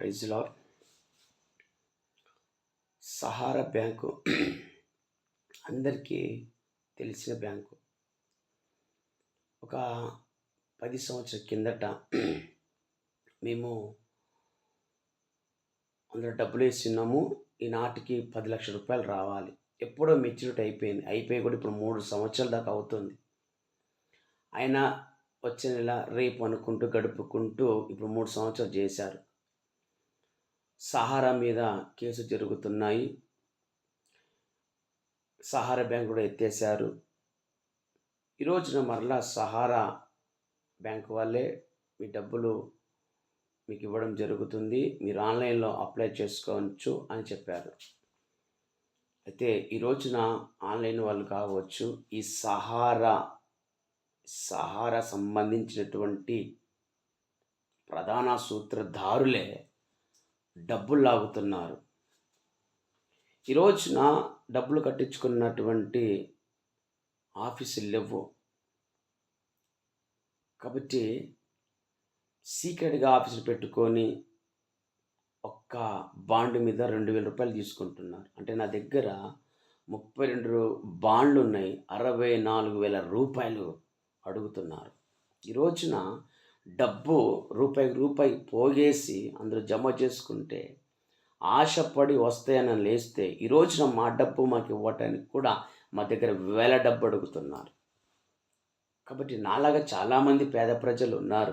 ప్రైజ్లో Sahara bank అందరికీ తెలిసిన బ్యాంకు. ఒక పది సంవత్సరాల కిందట మేము అందులో డబ్బులు వేస్తున్నాము ఈనాటికి పది లక్షల రూపాయలు రావాలి. ఎప్పుడో మెచ్యూరిటీ అయిపోయింది. అయిపోయి కూడా ఇప్పుడు మూడు సంవత్సరాల దాకా అవుతుంది. అయినా వచ్చే నెల రేపు అనుకుంటూ గడుపుకుంటూ ఇప్పుడు మూడు సంవత్సరాలు చేశారు. సహారా మీద కేసు జరుగుతున్నాయి. సహారా బ్యాంక్ కూడా ఎత్తేసారు ఈ రోజున మరలా సహారా బ్యాంక్ వాళ్ళే మీ డబ్బులు మీకు ఇవ్వడం జరుగుతుంది. మీరు ఆన్లైన్లో అప్లై చేసుకోవచ్చు అని చెప్పారు. అయితే ఈ రోజున ఆన్లైన్ వాళ్ళు కావచ్చు ఈ సహారా సహారా సంబంధించినటువంటి ప్రధాన సూత్రధారులే డబ్బులు లాగుతున్నారు. ఈ రోజున డబ్బులు కట్టించుకున్నటువంటి ఆఫీసులు లేవు. కాబట్టి సీక్రెట్గా ఆఫీసులు పెట్టుకొని ఒక్క బాండ్ మీద రెండు వేల రూపాయలు తీసుకుంటున్నారు. అంటే నా దగ్గర ముప్పై రెండు బాండ్లు ఉన్నాయి. అరవై నాలుగు వేల రూపాయలు అడుగుతున్నారు. ఈ రోజున డబ్బు రూపాయి రూపాయి పోగేసి అందులో జమ చేసుకుంటే ఆశపడి వస్తాయని లేస్తే ఈ రోజున మా డబ్బు మాకు ఇవ్వటానికి కూడా మా దగ్గర వేల డబ్బు అడుగుతున్నారు. కాబట్టి నాలాగా చాలామంది పేద ప్రజలు ఉన్నారు.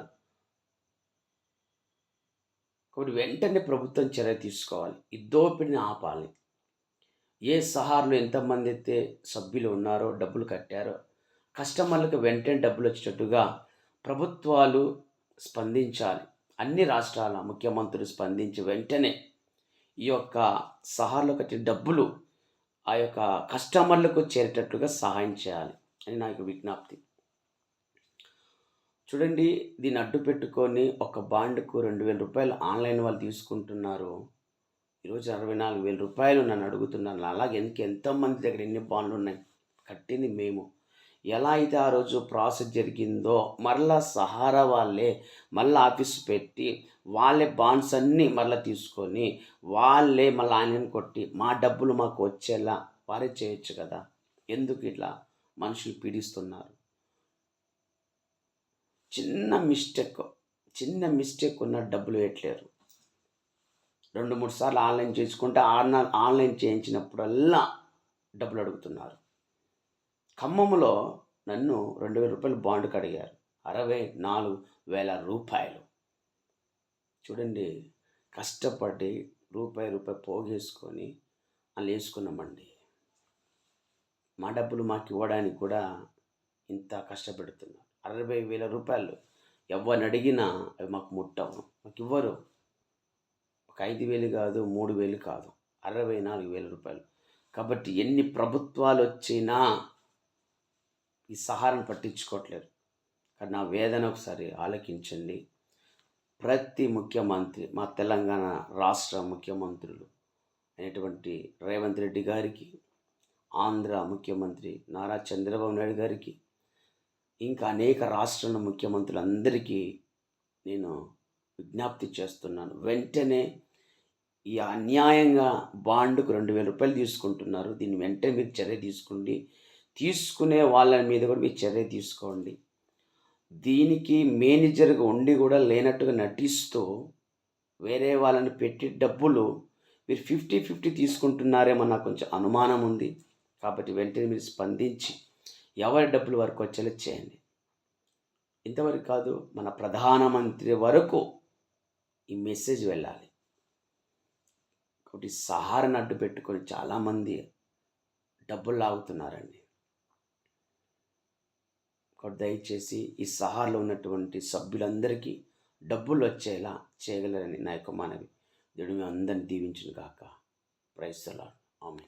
కాబట్టి వెంటనే ప్రభుత్వం చర్య తీసుకోవాలి. ఈ దోపిడిని ఆపాలి. ఏ సహార్లు ఎంతమంది అయితే సభ్యులు ఉన్నారో డబ్బులు కట్టారో కస్టమర్లకు వెంటనే డబ్బులు వచ్చేటట్టుగా ప్రభుత్వాలు స్పందించాలి. అన్ని రాష్ట్రాల ముఖ్యమంత్రులు స్పందించి వెంటనే ఈ యొక్క సహార్లో కట్టిన డబ్బులు ఆ యొక్క కస్టమర్లకు చేరేటట్లుగా సహాయం చేయాలి అని నాకు విజ్ఞప్తి. చూడండి దీన్ని అడ్డు పెట్టుకొని ఒక బాండ్కు రెండు వేల రూపాయలు ఆన్లైన్ వాళ్ళు తీసుకుంటున్నారు. ఈరోజు అరవై నాలుగు వేల రూపాయలు నన్ను అడుగుతున్నాను అలాగే ఎందుకు ఎంతోమంది దగ్గర ఎన్ని బాండ్లు ఉన్నాయి కట్టింది మేము. ఎలా అయితే ఆ రోజు ప్రాసెస్ జరిగిందో మరలా సహారా వాళ్ళే మళ్ళీ ఆఫీస్ పెట్టి వాళ్ళే బాండ్స్ అన్నీ మళ్ళీ తీసుకొని వాళ్ళే మళ్ళీ ఆయన కొట్టి మా డబ్బులు మాకు వచ్చేలా వారే చేయొచ్చు కదా. ఎందుకు ఇట్లా మనుషులు పీడిస్తున్నారు? చిన్న మిస్టేక్ చిన్న మిస్టేక్ ఉన్న డబ్బులు వేయట్లేరు. రెండు మూడు సార్లు ఆన్లైన్ చేసుకుంటే ఆన్లైన్ ఆన్లైన్ చేయించినప్పుడల్లా డబ్బులు అడుగుతున్నారు. ఖమ్మంలో నన్ను రెండు వేల రూపాయలు బాండ్కి అడిగారు. అరవై నాలుగు వేల రూపాయలు. చూడండి కష్టపడి రూపాయి రూపాయి పోగేసుకొని వాళ్ళు వేసుకున్నామండి. మా డబ్బులు మాకు ఇవ్వడానికి కూడా ఇంత కష్టపెడుతున్నారు. అరవై వేల రూపాయలు ఎవరిని అడిగినా అవి మాకు ముట్టవు. మాకు ఇవ్వరు. ఒక ఐదు వేలు కాదు మూడు వేలు కాదు. అరవై నాలుగు వేల రూపాయలు. కాబట్టి ఎన్ని ప్రభుత్వాలు వచ్చినా ఈ సహారం పట్టించుకోవట్లేదు. కానీ నా వేదన ఒకసారి ఆలకించండి. ప్రతి ముఖ్యమంత్రి మా తెలంగాణ రాష్ట్ర ముఖ్యమంత్రులు అయినటువంటి రేవంత్ రెడ్డి గారికి ఆంధ్ర ముఖ్యమంత్రి నారా చంద్రబాబు నాయుడు గారికి ఇంకా అనేక రాష్ట్రాల ముఖ్యమంత్రులందరికీ నేను విజ్ఞప్తి చేస్తున్నాను. వెంటనే ఈ అన్యాయంగా బాండ్కు రెండు వేల రూపాయలు తీసుకుంటున్నారు. దీన్ని వెంటనే మీరు చర్య తీసుకోండి. తీసుకునే వాళ్ళ మీద కూడా మీరు చర్య తీసుకోండి. దీనికి మేనేజర్గా ఉండి కూడా లేనట్టుగా నటిస్తూ వేరే వాళ్ళని పెట్టి డబ్బులు మీరు ఫిఫ్టీ ఫిఫ్టీ తీసుకుంటున్నారేమో నాకు కొంచెం అనుమానం ఉంది. కాబట్టి వెంటనే మీరు స్పందించి ఎవరి డబ్బులు వరకు వచ్చేలా చేయండి. ఇంతవరకు కాదు మన ప్రధానమంత్రి వరకు ఈ మెసేజ్ వెళ్ళాలి. కాబట్టి సహారాన్ని అడ్డు పెట్టుకొని చాలామంది డబ్బులు లాగుతున్నారండి. కాబట్టి దయచేసి ఈ సహార్లో ఉన్నటువంటి సభ్యులందరికీ డబ్బులు వచ్చేలా చేయగలరని నా యొక్క మనవి. దేవుడు మీ అందరిని దీవించును కాక ప్రైస్తలా ఆమె